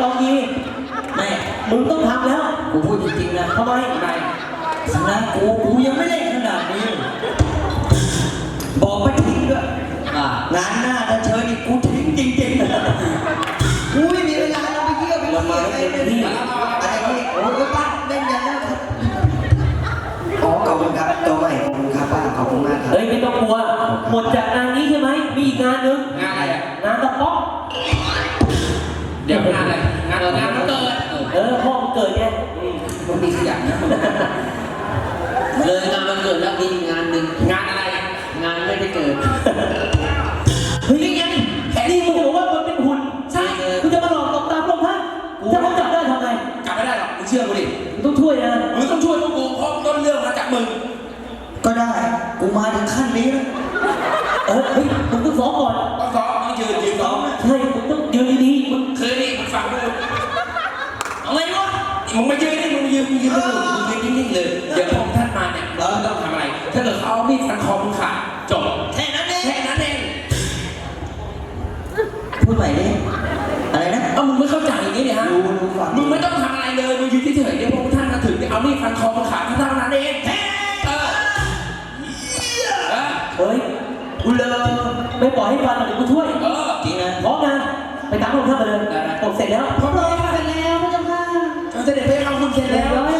ตองยีแม่มึงต้องทำแล้วกูพูดจริงๆนะทำไมไม่คณะกูกูยังไม่เล่นขนาดนี้ บอกไม่ทิ้งด้วยอ่างานหน้าถ้าเชิญอีกกูทิ้งจริงๆกูไม่มีเวลาเราไปเยี่ยมไปเยี่ยมอะไรเลยอะไรนี่โอ้ยป้าเล่นยังนะครับอ๋อขอบคุณครับตัวใหม่ขอบคุณครับป้าขอบคุณมากครับเฮ้ยไม่ต้องกลัวหมดจากงานนี้ใช่ไหมมีอีกงานหนึงงานอะไรอะงานตะป๊อกเดี๋ยวงานอะไร งานงานวันเกิดเออเออพ่อมึงเกิดไงมึงมีขยันนะมึงเลยงานวันเกิดแล้วมีอีกงานหนึ่งงานอะไร งานไม่ได้เกิดเฮ้ยนี่ไงนี่มึงบอกว่ามันเป็นหุ่นใช่เลยคุณจะมาหลอกตบตาพวกท่านถ้าเขาจับได้ทำไงกลับไม่ได้หรอกมึงเชื่อกูดิมึงต้องช่วยนะมึงต้องช่วยพวกกูเพราะต้นเรื่องมาจากมึง ก็ได้กูมาถึงขั้นนี้แล้วเออเฮ้ยมึงต้องซ้อมก่อนต้องซ้อมมึงยืน มึงไม่ยืนนี่มึงยืนมึงยืนมึงมึงยืนนิ่งๆเลย เดี๋ยวพอท่านมาเนี่ยเราต้องทำอะไร ถ้าเกิดเขาเอามีดฟันคอมึงขาดจบแค่นั้นเองแค่นั้นเองพูดใหม่ดิอะไรนะเอ้ามึงไม่เข้าใจอย่างนี้เนี่ยฮะรู้รู้ฟังมึงไม่ต้องทำอะไรเลยมึงยืนเฉยๆเดี๋ยวพวกท่านมาถึงเดี๋ยวเอามีดฟันคอมึงขาดเท่านั้นเองแค่เออเออเฮ้ยกูเลยไม่ปล่อยให้ฟันหรอกเดี๋ยวกูช่วยเออจริงนะพร้อมนะไปตามพวกท่านมาเลยได้ๆตกเสร็จแล้วพร้อมแล้วค่ะเสร็จแล้ว ไป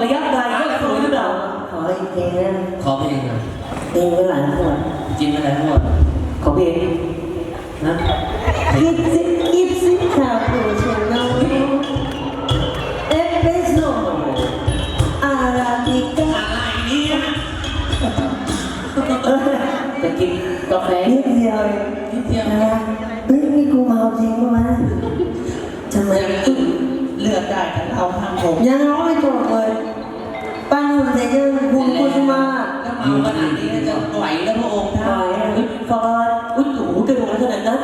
รดูก่อนระยะไกลว่าสวยหรือเปล่าขออีกเพลงนะขอเพลงหน่อยเพลงไว้หลายขวดกินไปแล้วหมดขอเพลงนะกิบซิกิบซิคาปูชิโน่เอสเปรสโซ่อาราบิก้าอะไรเนี่ยจะกินกาแฟนิดเดียวเอง เอาห้ามผมยังร้องไม่จบเลยปั้นหุ่นเสร็จยังหุ่นกุสุมาถ้าเมาขนาดนี้จะไหวแล้วพระองค์ท่าล่อยให้ฟาดอุ้ยโอ้โหกระโดดขนาดนั้น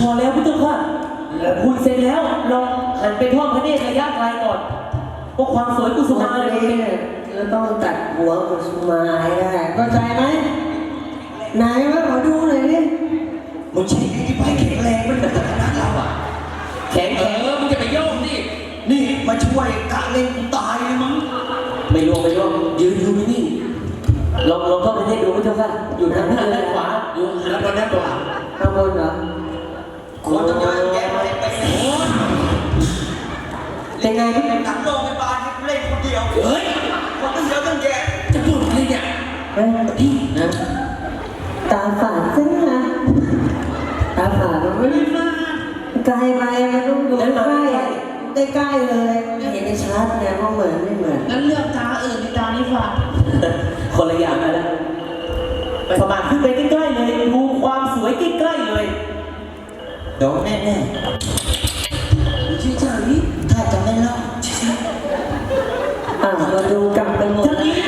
พอแล้วพี่ตุ๊กค่ะหุ่นเสร็จแล้วลองหันไปท่อดพระเนตรระยะไกลก่อนพวกความสวยกุสุสุมาเลยเราต้องตัดหัวกุสุมาให้ได้เข้าใจไหมไหนวะขอดูหน่อยดิมึงใช้ที่ไปแข็งแรงมันเหมือนกับนักเราอะแข็งแข็ง อมึงจะไปโยกดิ นี่ มาช่วยกะเล่นกูตายเลยมั้งไม่รวมไม่รวมยืนดูไม่นิ่งลองลองทอดพระเนตรดูไหมพระเจ้าค่ะอยู่ทางหน้าด้านขวาอยู่แล้วตอนนี้ตัวข้างบนเหรอคนต้องเยอะแยะไปไปเป็นไงพี่หนังโรงพยาบาลที่เล่นคนเดียวเฮ้ยคนต้องเยอะต้องแยะจะพูดอะไรเนี่ยเอ้ยนี่นะตาฝาดซะนะตาฝาดมันไม่ไกลไปมันต้องดูใกล้ ใกล้ๆเลยเห็นได้ชัดไงว่าเหมือนไม่เหมือนงั้นเลือกตาอื่นในตานี้ฟังคนละอย่างกันแล้วสมัครขึ้นไปใกล้ๆเลยดูความสวยใกล้ๆเลยโดนแน่ชื่อจ่านี่ๆถ้าจะไม่รอดอ่ามาดูกลับไปหมดทางนี้ได้ไหมหั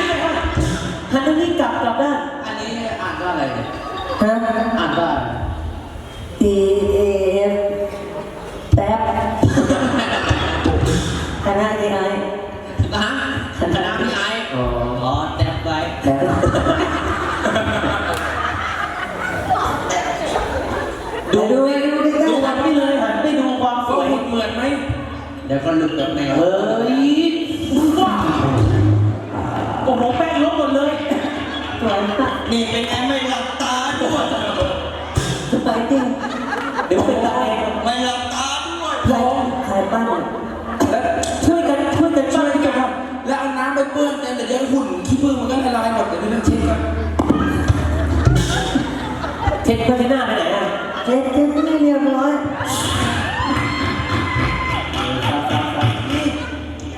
ใครปั้นอะแล้วช่วยกันช่วยกันช่วยกันครับแล้วเอาน้ำไปเปื้อนเต็มเดี๋ยวเดี๋ยวหุ่นขี้ผึ้งมันก็ละลายหมดเดี๋ยวเดี๋ยวเช็ดก่อนเช็ดพัชหน้าไปไหนอะเช็ดเช็ดให้เรียบร้อยนี่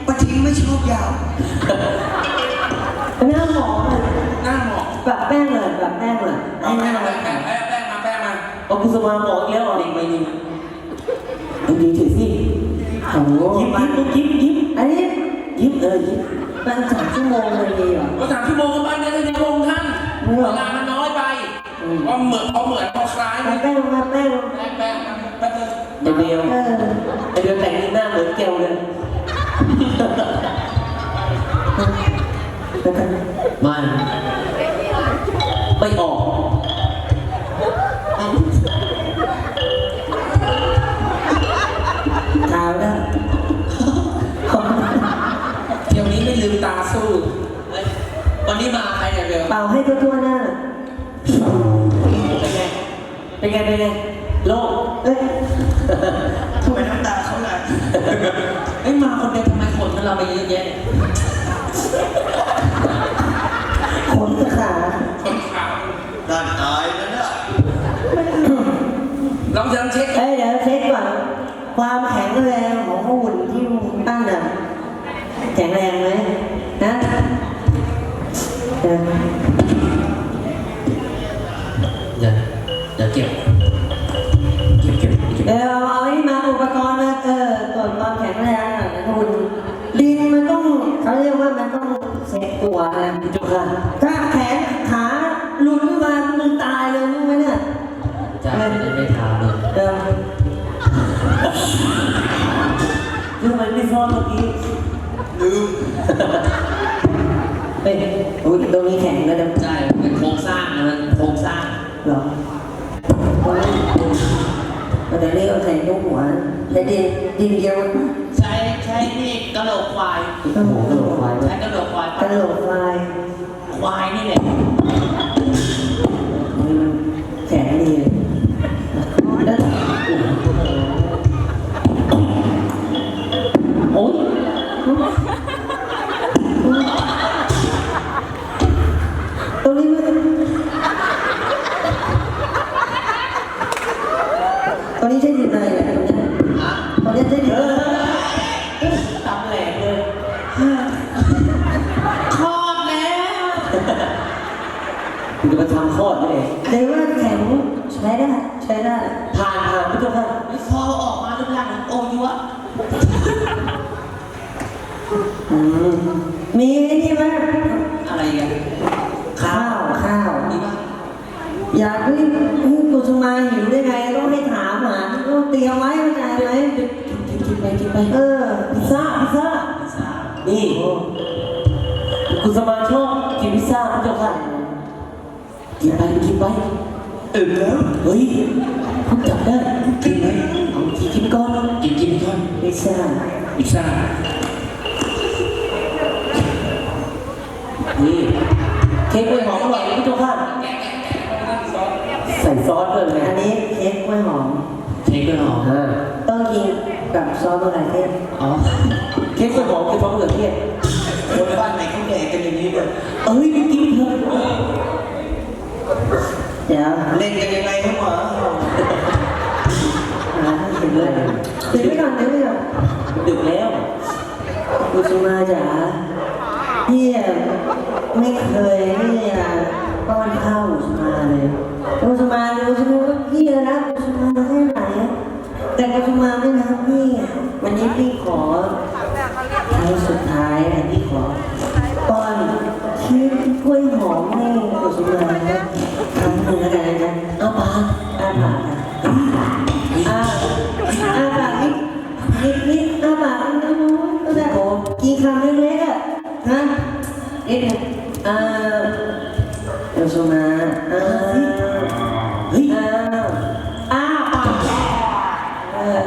ปะทิงไม่ชอบยาวหน้าหมออะหน้าหมอกแบบแป้งเลยแบบแป้งเลยเอาให้หแป้น้างมาแป้งแป้งแป้งมาแป้งมาเอาคุณสมาหมออีกแล้วเหรอดิ่งไปดิ่งเอาดีถือสิ โอ้โหยิ้มยิ้มยิ้มยิ้มอันนี้ยิ้มเออยิ้มมันสามชั่วโมงเลยดีเหรอก็สามชั่วโมงก็ไปเนี่ยในวงท่านไม่หรเวอกลามันน้อยไปว่าเหมือนเอาเหมือนเอาคล้ายมาแป้งแป้งมาแป้งแป้งแป้งเดี๋ยวเดียวเออไอเดือนแต่งนี่หน้าเหมือนแก้วเลยแล้วกันมัน มตาสู้เฮ้ยวันนี้มาใครเนี่ยเบลเป่าให้ทั่วๆหน้า เป็นไง เป็นไง เป็นไง โล่งเอ้ย ทำไมน้ำตาเขาไหลเอ้ยมาคนเดียวทำไมขนมันเราไปเยอะแยะเนี่ยขนกับขาคนขาวด้านตายแล้วเนี่ยลองยังเช็คเอ้ยเดี๋ยวเช็คก่อนความแข็งแรงของหุ่นที่มึงปั้นอะแข็งแรงไหมนะ เออเดี๋ยวเดี๋ยวเก็บเก็บเก็บเก็บเดี๋ยวเอาไอ้นี่มาอุปกรณ์มาเออตรวจความแข็งแรงหน่อะหุ่นดินมันต้องเขาเรียกว่ามันต้องเซ็ตตัวนะจุกค่ะถ้าแขนขาหลุดขึ้นมามึงตายเลยมึงไหมเนี่ยจ้าจะไม่ทำเลยเออคือมันไม่ซ่อนเมื่อกี้ลืม เฮ้ยอุ้ยตรงนี้แข็งแล้วเดี๋ยวใช่เป็นโครงสร้างนะมันโครงสร้างเหรอโอ้ยแต่เรียกว่าใส่ลูกหัวแต่ดินดินเดียวมันใช้ใช้นี่กระโหลกควายโอ้โหกระโหลกควายใช้กระโหลกควายกระโหลกควาย ควายนี่แหละ คุณจะมาทำคลอดไหมเนี่ยแต่ว่าแข็งใช้ได้ใช้ได้ผ่านผ่านพี่เจ้าค่ะพอออกมารูปร่างเหมือนโอยัวอืมมีไอ้นี่ไหมอะไรกันข้าวข้าวนี่ป่ะอยากให้ให้กุสุมาหิวได้ไงต้องให้ถามหาต้องเตรียมไว้เข้าใจไหมกินกินไปกินไปเออพิซซ่าพิซซ่าพิซซ่านี่คุณสมาชอบกินพิซซ่าพี่เจ้าค่ะ กินไปกินไปเออเฮ้ยผมจับได้กินไหมเอากินกินก้อนกินกินก้อนพิซซ่าพิซซ่านี่เค้กกล้วยหอมอร่อยพี่เจ้าค่ะใส่ซอสเลยอันนี้เค้กกล้วยหอมเค้กกล้วยหอมต้องกินกับซอสอะไรเนี่ยอ๋อเค้กกล้วยหอมคือซอสเหลือเทศคนบ้านไหนเขาแดกกันอย่างนี้เลยเอ้ยกินเถอะ ดี๋ยวเล่นกันยังไงครับหมาหาให้เห็นเลยเดี๋ยวไม่ก่อนเดี๋ยวไม่ก่อนดึกแล้วกุสุมาจ๋าพี่ไม่เคยที่จะป้อนข้าวกุสุมาเลยกุสุมารู้ใช่ไหมว่าพี่รักกุสุมาแค่ไหนแต่กุสุมาไม่รักพี่วันนี้พี่ขอครั้งสุดท้าย เล็กๆอะนะนิดหนึ่งอ่ากุสุมาอ่าเฮ้ยอ้าวอ้าปากเออ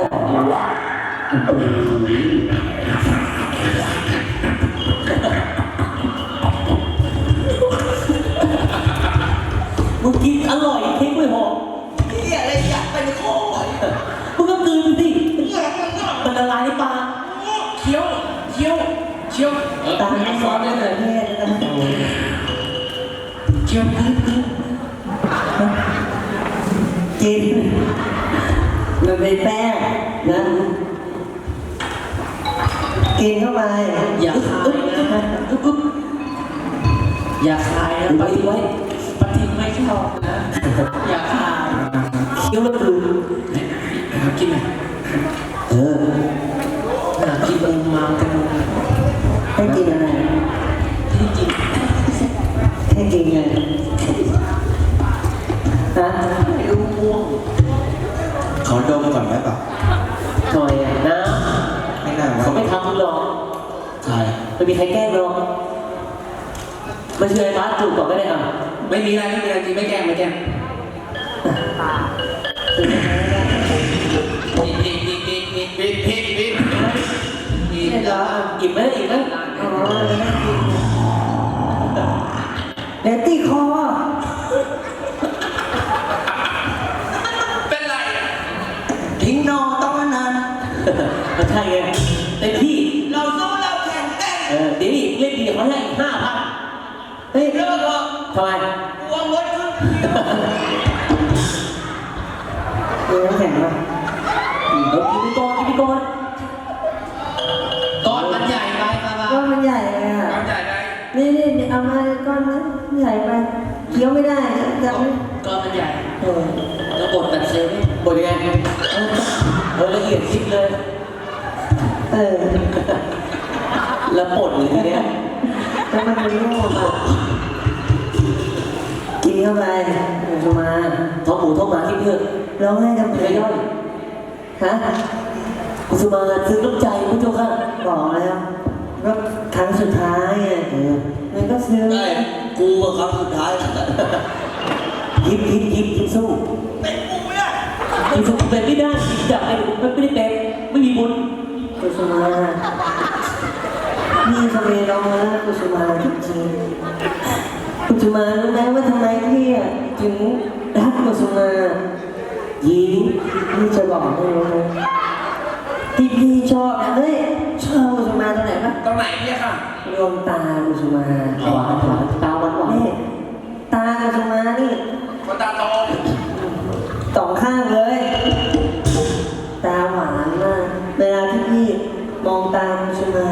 กินมันเป็นแป้งนะ กินเข้าไปอย่าคายนะอย่าคายนะปฏิไว้ปฏิไม่ชอบนะ อย่าคายเคี้ยวแล้วกลืนหากินไหมเออกินมุมมากันมุมให้กินอะไรที่จริง ให้กินไงฮะไม่รู้ม่วงขอดมก่อนได้ปะทำไมอะนะไม่น่าเขาไม่ว่าทำมึงหรอกใช่ไม่มีใครแกล้งหรอกมาเชื่อไอ้บ้านจูบก่อนก็ได้อะไม่มีอะไรไม่มีอะไรจริงไม่แกล้งไม่แกล้งปิดปิดปิดปิดปิดปิดปิดปิดปิดเสร็จแล้วอะอิ่มไหมอิ่มไหมอ๋อเลยได้กิน เดี๋ยวตีคอ เป็นไรอะทิ้งนอต้องมานานไม่ใช่ไงเต็มที่ เราสู้เราแข่งแกร่งเออเดี๋ยวนี้เล่นดีเขาให้ห้าพันเฮ้ยเลิกเถอะทำไมกลัวมดขึ้นมีน้ำแข็งป่ะเออกินไปก่อนกินไปก่อน ใหญ่ไปเคี้ยวไม่ได้จะก้อนมันใหญ่เออแล้วบดแบบเซลล์นี่บดยังไงเออละเอียดยิบเลย เออ แล้วปดเลยทีเนี้ยแล้วมันเป็นรูปอะกินเข้าไปหมูมาท้องหมูท้องหมาที่เพื่อนร้องให้ทำเพลไม่งย่อยฮะกุสุมาซื้อน้ำใจพระเจ้าค่ะบอกแล้วก็ครั้งสุดท้ายอะมันก็ซื้อ กูกับคำสุดท้ายยิบยิบยิบยิบสู้เป็นกูไม่ได้ยิบสู้เป็นไม่ได้ยิบจับไอ้มันไม่ได้เป็นไม่มีบุญกุสุมาพี่ทำไมร้องแล้วกุสุมาจริงๆกุสุมารู้ไหมว่าทำไมพี่อะถึงรักกุสุมายิงพี่จะบอกให้รู้นะที่พี่ชอบนะเฮ้ยชอบกุสุมาตรงไหนปะตรงไหนเนี่ยค่ะดวงตากุสุมาหวานหวานตาหวานหวาน นี่ตากุสุมา นี่คนตาโตสองข้างเลย ตาหวานมาก เวลาที่พี่มองตากุสุมา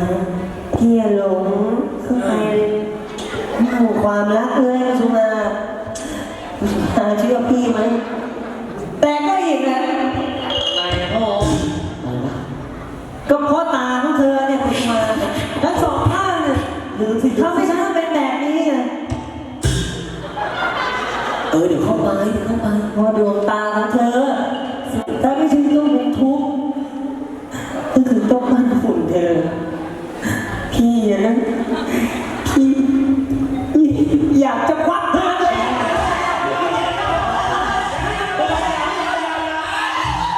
พี่อะหลงข้างในหมู่ความรักเลยกุสุมากุสุมาเชื่อพี่ไหมแต่ก็อีกนะไหนพ่ออะก็เพราะตาของเธอเนี่ยกุสุมาทั้งสองข้างเนี่ยหรือสิทำให้ฉัน เออเดี๋ยวเข้าไปเดี๋ยวเข้าไปเพอดวงตาของเธอถ้าไม่ใช่ต้องเป็นทุกข์ก็คือต้องปั้นฝุ่นเธอ พี่อะนะพี่พี่อยากจะควักเธอเลย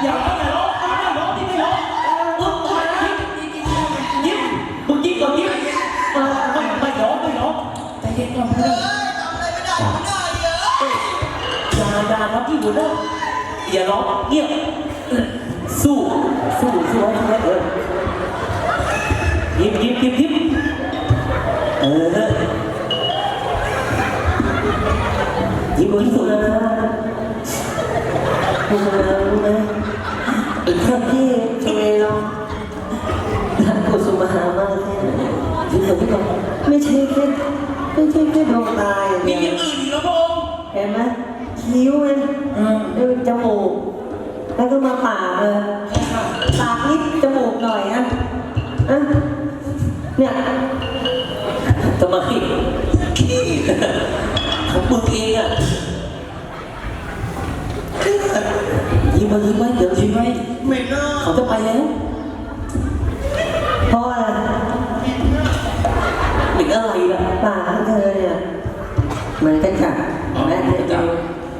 อย่าเอาแต่ร้องเอาแต่ร้องที่ไม่ร้องอึ๊บตัวยิ้มยิ้มมึงยิ้มก่อนยิ้มเออไม่ไม่ร้องไม่ร้องใจเย็นก่อนเพื่อนทำอะไรไม่ได้ รับพี่หัวหน้าอย่าร้องเงียบสู้สู้สู้ให้ให้เออยิ้มยิ้มยิ้มยิ้มเออยิ้มบนสุดนะคุณมารู้ไหมถ้าพี่ทำไมเรารักกุสุมามากแค่ไหนที่ผมที่บอกไม่ใช่แค่ไม่ใช่แค่ดวงตาอย่างมีเดีอยวย่างอื่นอีกแล้วพงค์เห็นไหม คิ้วไงอืมแล้วจมูก แล้วก็มาปากเลยปากนิดจมูกหน่อยนะอะเนี่ยทำไมของมึงเองอะยิ้มมายิ้มไว้เดี๋ยวยิ้มไว้เหม็นน่ะเขาจะไปแล้วเพราะอะไรหรืออะไรล่ะปากของเธอเนี่ยมันก็จับแม่เธอดู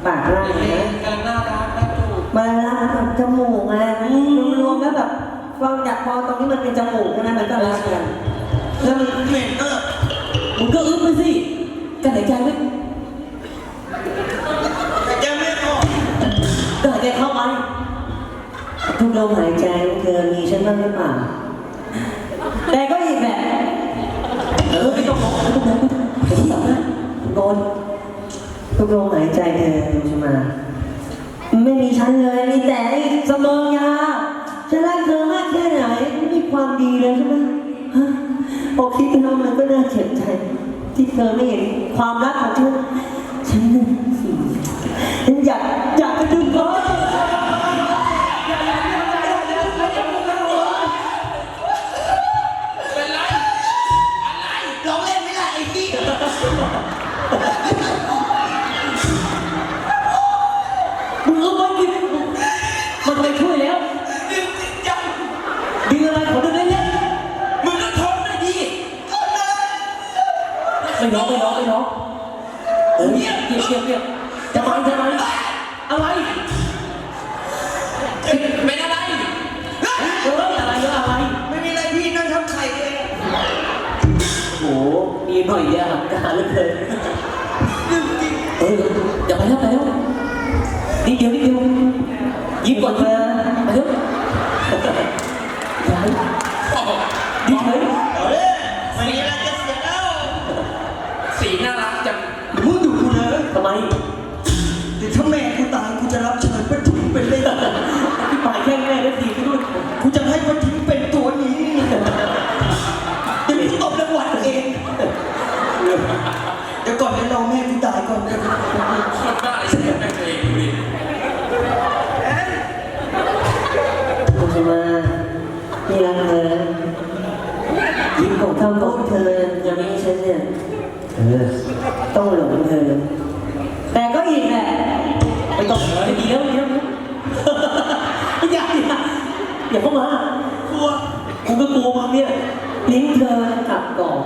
ปากล่างนะกำลังน่ารักน่าจูบมันรักกับจมูกไงรวมๆแล้วแบบฟังจากพอตรงนี้มันเป็นจมูกใช่ไหมมันก็รักกันแล้วมันเหม็นน่ะมึงก็อึ้งไปสิกันหายใจไว้ยังไม่ออกก็หายใจเข้าไปทุกลมหายใจของเธอมีฉันบ้างหรือเปล่าแต่ก็อีกแบบเออไม่ต้องมองไม่ต้องมองไม่ต้องมองไม่ต้องมองนะโกน ทุกลมหายใจเธอดูฉันมา ไม่มีฉันเลย มีแต่ไอ้สมองยาฉันรักเธอมากแค่ไหนไม่มีความดีเลยใช่ไหมฮะพอคิดแล้วมันก็น่าเจ็บใจ ที่เธอไม่เห็นความรักของฉันฉันฉันอยากอยากจะดึงเขา ไม่ร้องไม่ร้องไม่ร้องเออเงียบเงียบเงียบเงียบจะมาจะมาอะไร เป็นอะไรเอออะไรเอออะไร ไม่มีอะไรพี่นั่งทำไข่เองโอ้โหมีหน่อยเดียวหักการเหลือเกินเอออย่าไปแล้วไปแล้วนิดเดียวนิดเดียว เดี๋ยวก่อนให้รอแม่กูตายก่อนคนบ้าอะไรใช่ไหมตัวเองดูดิคุณจะมาพี่รักเธอยิ้มของคำของเธอยังไม่ให้ฉันเนี่ยเออต้องหลงเธอ แต่ก็อีกแหละไม่ต้องไม่ดีแล้วดีแล้วอย่าอย่าอย่าเข้ามากลัวกูก็กลัวมึงเนี่ย ลิ้นเธอกับกรอบ